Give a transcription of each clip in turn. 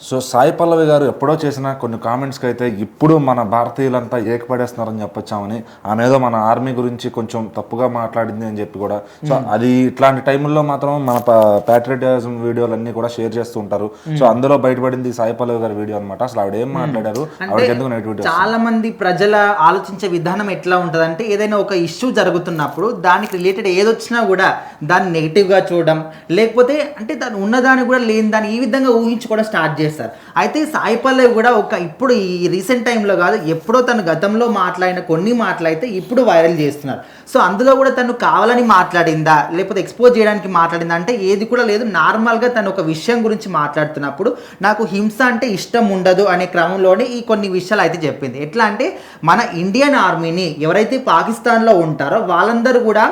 So Sai Pallavi గారు ఎప్పుడో చేసిన కొన్ని కామెంట్స్కి అయితే ఇప్పుడు మన భారతీయులంతా ఏకపడేస్తున్నారని చెప్పొచ్చామని ఆమె ఏదో మన ఆర్మీ గురించి కొంచెం తప్పుగా మాట్లాడింది అని చెప్పి కూడా. సో అది ఇట్లాంటి టైంలో మాత్రం మన ప్యాట్రియటిజం వీడియోలు అన్ని కూడా షేర్ చేస్తూ ఉంటారు. సో అందులో బయటపడింది సాయి పల్లవి గారి వీడియో అనమాట అసలు ఆవిడ ఏం మాట్లాడారు? ఆవిడకి ఎందుకు నెగిటివిటీ చాలా మంది ప్రజల ఆలోచించే విధానం ఎట్లా ఉంటుందంటే ఏదైనా ఒక ఇష్యూ జరుగుతున్నప్పుడు దానికి రిలేటెడ్ ఏదొచ్చినా కూడా దాన్ని నెగిటివ్గా చూడడం లేకపోతే అంటే దాని ఉన్నదాన్ని కూడా లేని దాన్ని ఈ విధంగా ఊహించుకోవడం స్టార్ట్ చేస్తారు. అయితే సాయి పల్లవి కూడా ఒక ఇప్పుడు ఈ రీసెంట్ టైంలో కాదు ఎప్పుడో తను గతంలో మాట్లాడిన కొన్ని మాటలు ఇప్పుడు వైరల్ చేస్తున్నారు. సో అందులో కూడా తను కావాలని మాట్లాడిందా? లేకపోతే ఎక్స్పోజ్ చేయడానికి మాట్లాడిందా? అంటే ఏది కూడా లేదు. నార్మల్గా తను ఒక విషయం గురించి మాట్లాడుతున్నప్పుడు నాకు హింస అంటే ఇష్టం ఉండదు అనే క్రమంలోనే ఈ కొన్ని విషయాలు అయితే చెప్పింది. ఎట్లా అంటే మన ఇండియన్ ఆర్మీని ఎవరైతే పాకిస్తాన్లో ఉంటారో వాళ్ళందరూ కూడా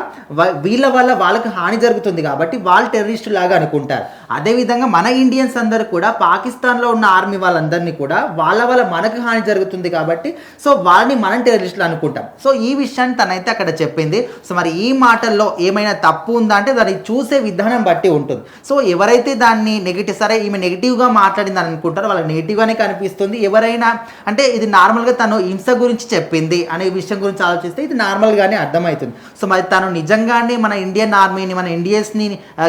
వీళ్ళ వల్ల వాళ్ళకి హాని జరుగుతుంది కాబట్టి వాళ్ళు టెర్రరిస్టు లాగా అనుకుంటారు. అదేవిధంగా మన ఇండియన్స్ అందరూ కూడా పాకిస్తాన్లో ఉన్న ఆర్మీ వాళ్ళందరినీ కూడా వాళ్ళ వల్ల మనకు హాని జరుగుతుంది కాబట్టి సో వాళ్ళని మనం టెర్రరిస్టులు అనుకుంటాం. సో ఈ విషయాన్ని తనైతే అక్కడ చెప్పింది. సో మరి ఈ మాటల్లో ఏమైనా తప్పు ఉందా అంటే దాన్ని చూసే విధానం బట్టి ఉంటుంది. సో ఎవరైతే దాన్ని నెగిటివ్ సరే ఈమె నెగిటివ్గా మాట్లాడింది అని అనుకుంటారో వాళ్ళకి నెగిటివ్గానే కనిపిస్తుంది. ఎవరైనా అంటే ఇది నార్మల్గా తను హింస గురించి చెప్పింది అనే విషయం గురించి ఆలోచిస్తే ఇది నార్మల్గానే అర్థమవుతుంది. సో మరి తను నిజంగానే మన ఇండియన్ ఆర్మీని మన ఇండియన్స్ని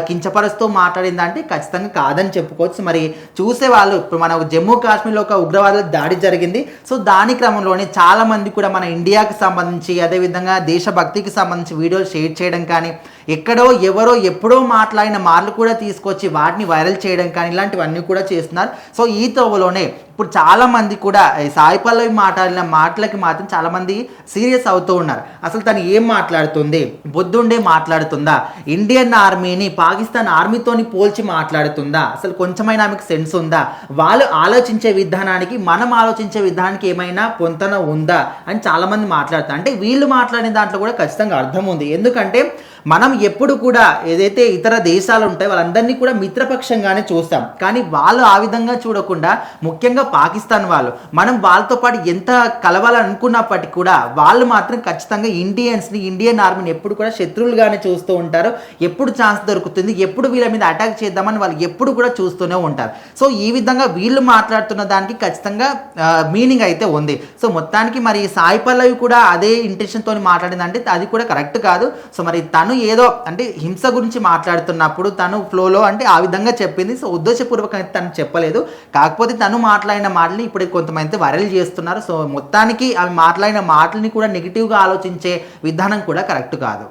కించపరుస్తూ మాట్లాడిందంటే ఖచ్చితంగా కాదని చెప్పుకోవచ్చు. మరి చూసే వాళ్ళు ఇప్పుడు మన జమ్మూ కాశ్మీర్లో ఒక ఉగ్రవాదుల దాడి జరిగింది. సో దాని క్రమంలోనే చాలా మంది కూడా మన ఇండియాకి సంబంధించి అదేవిధంగా దేశభక్తికి సంబంధించి వీడియోలు షేర్ చేయడం కానీ ఎక్కడో ఎవరో ఎప్పుడో మాట్లాడిన మార్లు కూడా తీసుకొచ్చి వాటిని వైరల్ చేయడం కానీ ఇలాంటివన్నీ కూడా చేస్తున్నారు. సో ఈ తోవలోనే ఇప్పుడు చాలా మంది కూడా సాయి పల్లవి మాట్లాడిన మాటలకి మాత్రం చాలా మంది సీరియస్ అవుతూ ఉన్నారు. అసలు తను ఏం మాట్లాడుతుంది? బొద్దుండే మాట్లాడుతుందా? ఇండియన్ ఆర్మీని పాకిస్తాన్ ఆర్మీతోని పోల్చి మాట్లాడుతుందా? అసలు కొంచెమైనా ఆమెకు సెన్స్ ఉందా? వాళ్ళు ఆలోచించే విధానానికి మనం ఆలోచించే విధానానికి ఏమైనా పొంతన ఉందా? అని చాలా మంది మాట్లాడుతారు అంటే వీళ్ళు మాట్లాడిన దాంట్లో కూడా ఖచ్చితంగా అర్థం ఉంది. ఎందుకంటే మనం ఎప్పుడు కూడా ఏదైతే ఇతర దేశాలు ఉంటాయో వాళ్ళందరినీ కూడా మిత్రపక్షంగానే చూస్తాం. కానీ వాళ్ళు ఆ విధంగా చూడకుండా ముఖ్యంగా పాకిస్తాన్ వాళ్ళు. మనం వాళ్ళతో పాటు ఎంత కలవాలనుకున్నప్పటికీ కూడా వాళ్ళు మాత్రం ఖచ్చితంగా ఇండియన్స్ని ఇండియన్ ఆర్మీని ఎప్పుడు కూడా శత్రువులుగానే చూస్తూ ఉంటారు. ఎప్పుడు ఛాన్స్ దొరుకుతుంది ఎప్పుడు వీళ్ళ మీద అటాక్ చేద్దామని వాళ్ళు ఎప్పుడు కూడా చూస్తూనే ఉంటారు. సో ఈ విధంగా వీళ్ళు మాట్లాడుతున్న దానికి ఖచ్చితంగా మీనింగ్ అయితే ఉంది. సో మొత్తానికి మరి సాయి పల్లవి కూడా అదే ఇంటెన్షన్తో మాట్లాడిందంటే అది కూడా కరెక్ట్ కాదు. సో మరి తను ఏదో అంటే హింస గురించి మాట్లాడుతున్నప్పుడు తను ఫ్లోలో అంటే ఆ విధంగా చెప్పింది. సో ఉద్దేశపూర్వకంగా తను చెప్పలేదు. కాకపోతే తను మాట్లాడిన మాటలు ఇప్పుడు కొంతమంది వైరల్ చేస్తున్నారు. సో మొత్తానికి ఆమె మాట్లాడిన మాటల్ని కూడా నెగిటివ్గా ఆలోచించే విధానం కూడా కరెక్ట్ కాదు.